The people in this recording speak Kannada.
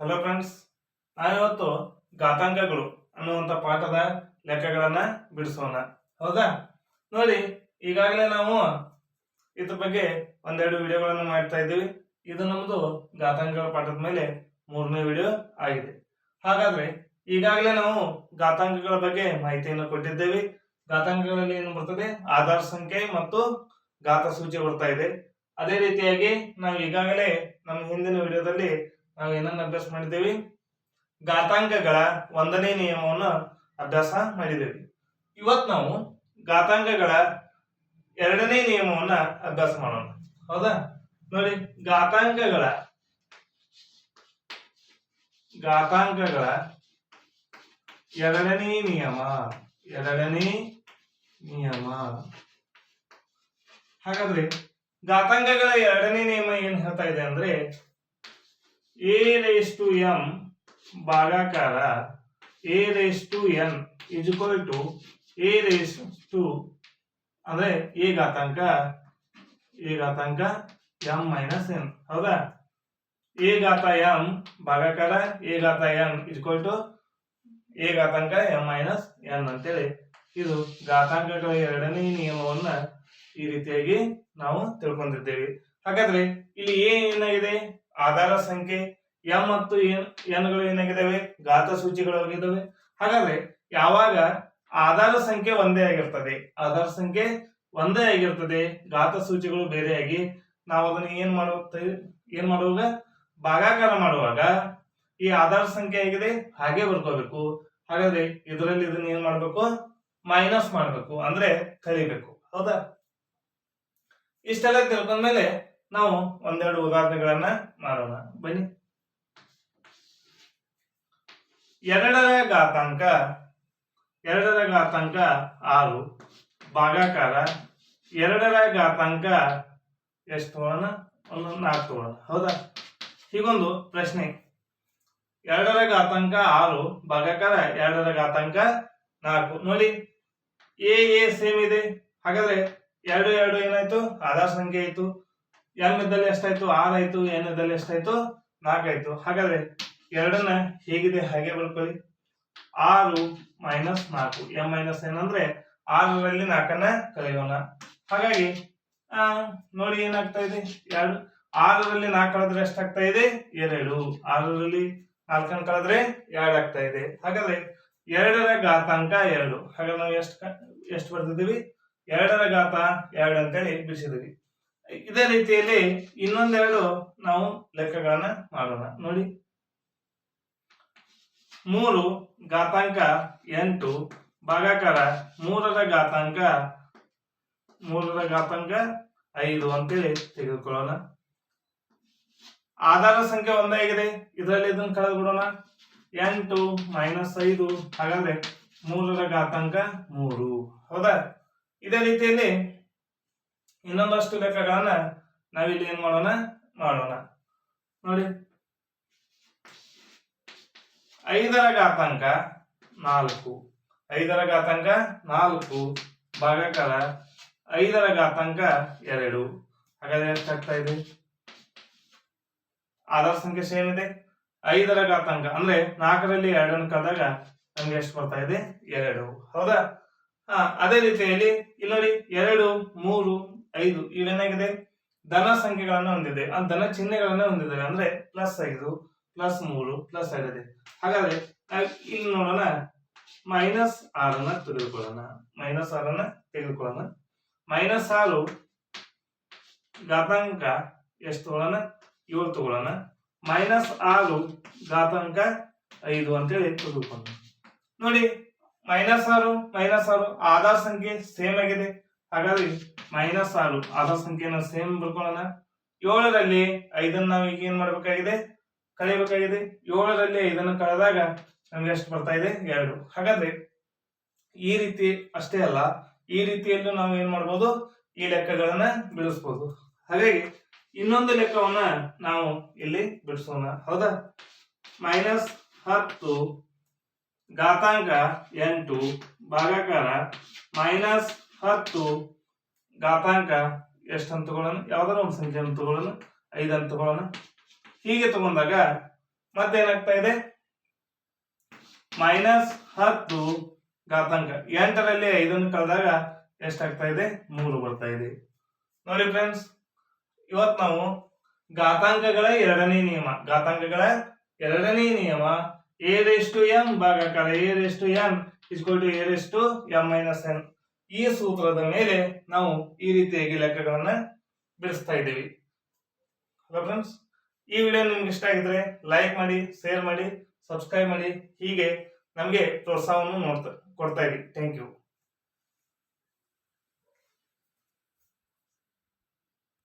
ಹಲೋ ಫ್ರೆಂಡ್ಸ್ ನಾವಿವತ್ತು ಘಾತಾಂಕಗಳು ಅನ್ನುವಂಥ ಪಾಠದ ಲೆಕ್ಕಗಳನ್ನು ಬಿಡಿಸೋಣ. ಹೌದಾ? ನೋಡಿ, ಈಗಾಗಲೇ ನಾವು ಇದ್ರ ಬಗ್ಗೆ ಒಂದೆರಡು ವಿಡಿಯೋಗಳನ್ನು ಮಾಡ್ತಾ ಇದ್ದೀವಿ. ಇದು ನಮ್ಮದು ಘಾತಾಂಕಗಳ ಪಾಠದ ಮೇಲೆ ಮೂರನೇ ವಿಡಿಯೋ ಆಗಿದೆ. ಹಾಗಾದ್ರೆ ಈಗಾಗಲೇ ನಾವು ಘಾತಾಂಕಗಳ ಬಗ್ಗೆ ಮಾಹಿತಿಯನ್ನು ಕೊಟ್ಟಿದ್ದೇವೆ. ಘಾತಾಂಕಗಳಲ್ಲಿ ಏನು ಬರ್ತದೆ? ಆಧಾರ ಸಂಖ್ಯೆ ಮತ್ತು ಘಾತ ಸೂಚಿ ಬರ್ತಾ ಇದೆ. ಅದೇ ರೀತಿಯಾಗಿ ನಾವು ಈಗಾಗಲೇ ನಮ್ಮ ಹಿಂದಿನ ವಿಡಿಯೋದಲ್ಲಿ ನಾವು ಏನನ್ನ ಅಭ್ಯಾಸ ಮಾಡಿದ್ದೇವೆ? ಘಾತಾಂಕಗಳ ಒಂದನೇ ನಿಯಮವನ್ನು ಅಭ್ಯಾಸ ಮಾಡಿದ್ದೇವೆ. ಇವತ್ತು ನಾವು ಘಾತಾಂಕಗಳ ಎರಡನೇ ನಿಯಮವನ್ನ ಅಭ್ಯಾಸ ಮಾಡೋಣ. ಹೌದಾ? ನೋಡಿ, ಘಾತಾಂಕಗಳ ಘಾತಾಂಕಗಳ ಎರಡನೇ ನಿಯಮ ಎರಡನೇ ನಿಯಮ. ಹಾಗಾದ್ರೆ ಘಾತಾಂಕಗಳ ಎರಡನೇ ನಿಯಮ ಏನ್ ಹೇಳ್ತಾ ಇದೆ ಅಂದ್ರೆ A raise to M ಭಾಗಾಕಾರ A raise to N equal to A raise to ಅಂದ್ರೆ ಎ ಘಾತಾಂಕ ಎ ಘಾತಾಂಕ ಎಂ ಮೈನಸ್ ಎನ್. ಹೌದಾ? ಎ ಘಾತ ಎಂ ಭಾಗಾಕಾರ ಎ ಘಾತ ಎನ್ ಇಸ್ಕೊಲ್ ಟು ಎ ಘಾತಾಂಕ ಎಂ ಮೈನಸ್ ಎನ್ ಅಂತೇಳಿ. ಇದು ಘಾತಾಂಕಗಳ ಎರಡನೇ ನಿಯಮವನ್ನ ಈ ರೀತಿಯಾಗಿ ನಾವು ತಿಳ್ಕೊಂಡಿದ್ದೇವೆ. ಹಾಗಾದ್ರೆ ಇಲ್ಲಿ ಏನಾಗಿದೆ? ಆಧಾರ ಸಂಖ್ಯೆ ಎಂ ಮತ್ತು ಎನ್ಗಳು ಏನಾಗಿದ್ದಾವೆ ಘಾತ ಸೂಚಿಗಳಾಗಿದ್ದಾವೆ ಹಾಗಾದ್ರೆ ಯಾವಾಗ ಆಧಾರ ಸಂಖ್ಯೆ ಒಂದೇ ಆಗಿರ್ತದೆ? ಆಧಾರ ಸಂಖ್ಯೆ ಒಂದೇ ಆಗಿರ್ತದೆ. ಘಾತ ಸೂಚಿಗಳು ಬೇರೆಯಾಗಿ ನಾವು ಅದನ್ನ ಏನ್ ಮಾಡುತ್ತೇವೆ ಏನ್ ಮಾಡುವಾಗ? ಭಾಗಾಕಾರ ಮಾಡುವಾಗ ಈ ಆಧಾರ ಸಂಖ್ಯೆ ಆಗಿದೆ. ಹಾಗೆ ಬರ್ಕೋಬೇಕು. ಹಾಗಾದ್ರೆ ಇದರಲ್ಲಿ ಇದನ್ನ ಏನ್ ಮಾಡ್ಬೇಕು? ಮೈನಸ್ ಮಾಡ್ಬೇಕು. ಅಂದ್ರೆ ಕಳಿಬೇಕು ಹೌದಾ? ಇಷ್ಟೆಲ್ಲ ತಿಳ್ಕೊಂಡ್ಮೇಲೆ ನಾವು ಒಂದೆರಡು ಉದಾಹರಣೆಗಳನ್ನ ಮಾಡೋಣ. ಬನ್ನಿ. ಎರಡರ ಘಾತಾಂಕ ಎರಡರ ಘಾತಾಂಕ ಆರು. ಭಾಗಾಕಾರ ಎರಡರ ಘಾತಾಂಕ ಎಷ್ಟು ತಗೋಣ ಒಂದು ನಾಲ್ಕು ತಗೋಣ ಹೌದಾ? ಹೀಗೊಂದು ಪ್ರಶ್ನೆ. ಎರಡರ ಘಾತಾಂಕ ಆರು, ಭಾಗಾಕಾರ ಎರಡರ ಘಾತಾಂಕ ನಾಲ್ಕು. ನೋಡಿ, ಎ ಎ ಸೇಮ್ ಇದೆ. ಹಾಗಾದ್ರೆ ಎರಡು ಎರಡು ಏನಾಯ್ತು? ಆಧಾರ್ ಸಂಖ್ಯೆ ಆಯ್ತು. ಎಂ ಇದ್ದಲ್ಲಿ ಎಷ್ಟಾಯ್ತು? ಆರ್ ಆಯ್ತು. ಎನ್ ಇದ್ದಲ್ಲಿ ಎಷ್ಟಾಯ್ತು? ನಾಲ್ಕಾಯ್ತು ಹಾಗಾದ್ರೆ ಎರಡನ್ನ ಹೇಗಿದೆ, ಹಾಗೆ ಬರ್ಕೊಳ್ಳಿ. ಆರು ಮೈನಸ್ ನಾಲ್ಕು. ಎಂ ಮೈನಸ್ ಏನಂದ್ರೆ ಆರರಲ್ಲಿ ನಾಲ್ಕನ್ನ ಕಳೆಯೋಣ. ಹಾಗಾಗಿ, ಆ, ನೋಡಿ ಏನಾಗ್ತಾ ಇದೆ? ಎರಡು. ಆರರಲ್ಲಿ ನಾಲ್ಕು ಕಳೆದ್ರೆ ಎಷ್ಟಾಗ್ತಾ ಇದೆ? ಎರಡು. ಆರರಲ್ಲಿ ನಾಲ್ಕನ್ನು ಕಳೆದ್ರೆ ಎರಡು ಆಗ್ತಾ ಇದೆ. ಹಾಗಾದ್ರೆ, ಎರಡರ ಘಾತಾಂಕ ಎರಡು. ಹಾಗಾದ್ರೆ ನಾವು ಎಷ್ಟು ಎಷ್ಟು ಬರ್ತಿದ್ದೀವಿ ಎರಡರ ಘಾತ ಎರಡು ಅಂತೇಳಿ ಬಿಡಿಸಿದ್ವಿ ಇದೇ ರೀತಿಯಲ್ಲಿ ಇನ್ನೊಂದೆರಡು ನಾವು ಲೆಕ್ಕಗಳನ್ನ ಮಾಡೋಣ. ನೋಡಿ. ಮೂರು ಘಾತಾಂಕ ಎಂಟು ಭಾಗಾಕಾರ ಮೂರರ ಘಾತಾಂಕ ಮೂರರ ಘಾತಾಂಕ ಐದು ಅಂತೇಳಿ ತೆಗೆದುಕೊಳ್ಳೋಣ. ಆಧಾರ ಸಂಖ್ಯೆ ಒಂದಾಗಿದೆ ಇದರಲ್ಲಿ ಇದನ್ನು ಕಳೆದು ಬಿಡೋಣ ಎಂಟು ಮೈನಸ್ ಐದು ಹಾಗಾದ್ರೆ ಮೂರರ ಘಾತಾಂಕ ಮೂರು. ಹೌದಾ? ಇದೇ ರೀತಿಯಲ್ಲಿ ಇನ್ನೊಂದಷ್ಟು ಲೆಕ್ಕಗಳನ್ನ ನಾವಿಲ್ಲಿ ಏನ್ ಮಾಡೋಣ? ಮಾಡೋಣ. ನೋಡಿ. ಐದರ ಘಾತಾಂಕ ನಾಲ್ಕು. ಐದರ ಘಾತಾಂಕ ನಾಲ್ಕು. ಭಾಗಕರ ಐದರ ಘಾತಾಂಕ ಎರಡು. ಹಾಗಾದ್ರೆ ಎಷ್ಟಾಗ್ತಾ ಇದೆ ಆಧಾರ ಸಂಖ್ಯೆ ಏನಿದೆ ಐದರ ಘಾತಾಂಕ ಅಂದ್ರೆ ನಾಲ್ಕರಲ್ಲಿ ಎರಡನ್ನು ಕಳೆದಾಗ ನಮ್ಗೆ ಎಷ್ಟು ಬರ್ತಾ ಇದೆ? ಎರಡು. ಹೌದಾ? ಹಾ, ಅದೇ ರೀತಿಯಲ್ಲಿ ಇಲ್ಲಿ ನೋಡಿ ಎರಡು, ಮೂರು, ಐದು. ಇವೇನಾಗಿದೆ ಧನ ಸಂಖ್ಯೆಗಳನ್ನ ಹೊಂದಿದೆ. ಆ ಧನ ಚಿಹ್ನೆಗಳನ್ನ ಹೊಂದಿದ್ದಾರೆ. ಅಂದ್ರೆ ಪ್ಲಸ್ ಐದು. ಪ್ಲಸ್ ಮೂರು ಪ್ಲಸ್ ಎರಡಿದೆ ಹಾಗಾದ್ರೆ ಇಲ್ಲಿ ನೋಡೋಣ ಮೈನಸ್ ಆರನ್ನ ತೆಗೆದುಕೊಳ್ಳೋಣ. ಮೈನಸ್ ಆರನ್ನ ತೆಗೆದುಕೊಳ್ಳೋಣ. ಮೈನಸ್ ಆರು ಘಾತಾಂಕ ಎಷ್ಟು ತಗೊಳ್ಳೋಣ? ಏಳು ತಗೊಳ್ಳೋಣ. ಮೈನಸ್ ಆರು ಘಾತಾಂಕ ಐದು ಅಂತೇಳಿ ತೆಗೆದುಕೊಳ್ಳೋಣ. ನೋಡಿ ಮೈನಸ್ ಆರು ಮೈನಸ್ ಆರು ಆಧಾರ್ ಸಂಖ್ಯೆ ಸೇಮ್ ಆಗಿದೆ. ಹಾಗಾದ್ರೆ ಮೈನಸ್ ಆರು ಆಧಾರ್ ಸಂಖ್ಯೆನ ಸೇಮ್ ಬರ್ಕೊಳ್ಳೋಣ. ಏಳರಲ್ಲಿ ಐದನ್ನ ನಾವು ಈಗ ಏನ್ ಮಾಡ್ಬೇಕಾಗಿದೆ? ಕಳಿಬೇಕಾಗಿದೆ ಏಳರಲ್ಲಿ ಐದನ್ನು ಕಳೆದಾಗ ನಮ್ಗೆ ಎಷ್ಟು ಬರ್ತಾ ಇದೆ? ಎರಡು. ಹಾಗಾದ್ರೆ ಈ ರೀತಿ ಅಷ್ಟೇ ಅಲ್ಲ, ಈ ರೀತಿಯಲ್ಲೂ ನಾವು ಏನ್ ಮಾಡ್ಬೋದು? ಈ ಲೆಕ್ಕಗಳನ್ನ ಬಿಡಿಸ್ಬೋದು. ಹಾಗಾಗಿ ಇನ್ನೊಂದು ಲೆಕ್ಕವನ್ನ ನಾವು ಇಲ್ಲಿ ಬಿಡಿಸೋಣ. ಹೌದಾ? ಮೈನಸ್ ಹತ್ತು ಘಾತಾಂಕ ಎಂಟು ಭಾಗಾಕಾರ ಮೈನಸ್ ಹತ್ತು ಘಾತಾಂಕ ಎಷ್ಟು ಹಂತಗಳನ್ನು ಯಾವ್ದಾರ ಒಂದು ಸಂಖ್ಯೆ ತಗೊಳ್ಳೋಣ. ಐದು ತಗೊಳ್ಳೋಣ ಹೀಗೆ ತಗೊಂಡಾಗ ಮತ್ತೇನಾಗ್ತಾ ಇದೆ? ಮೈನಸ್ ಹತ್ತು ಘಾತಾಂಕ. ಎಂಟರಲ್ಲಿ ಐದನ್ನು ಕಳೆದಾಗ ಎಷ್ಟಾಗ್ತಾ ಇದೆ? ಮೂರು ಬರ್ತಾ ಇದೆ. ನೋಡಿ ಫ್ರೆಂಡ್ಸ್ ಇವತ್ ನಾವು ಘಾತಾಂಕಗಳ ಎರಡನೇ ನಿಯಮ. ಘಾತಾಂಕಗಳ ಎರಡನೇ ನಿಯಮ A raised M ಭಾಗಾಕಾರ. A raised M equal to A raised M minus N ಈ ಸೂತ್ರದ ಮೇಲೆ ನಾವು ಈ ರೀತಿಯಾಗಿ ಲೆಕ್ಕಗಳನ್ನ ಬಿಡಿಸ್ತಾ ಇದ್ದೀವಿ. ಫ್ರೆಂಡ್ಸ್ ಈ ವಿಡಿಯೋ ನಿಮ್ಗೆ ಇಷ್ಟ ಆಗಿದ್ರೆ ಲೈಕ್ ಮಾಡಿ ಶೇರ್ ಮಾಡಿ ಸಬ್ಸ್ಕ್ರೈಬ್ ಮಾಡಿ. ಹೀಗೆ ನಮಗೆ ಪ್ರೋತ್ಸಾಹವನ್ನು ನೋಡ್ತಾ ಕೊಡ್ತಾ ಇರಿ. Thank you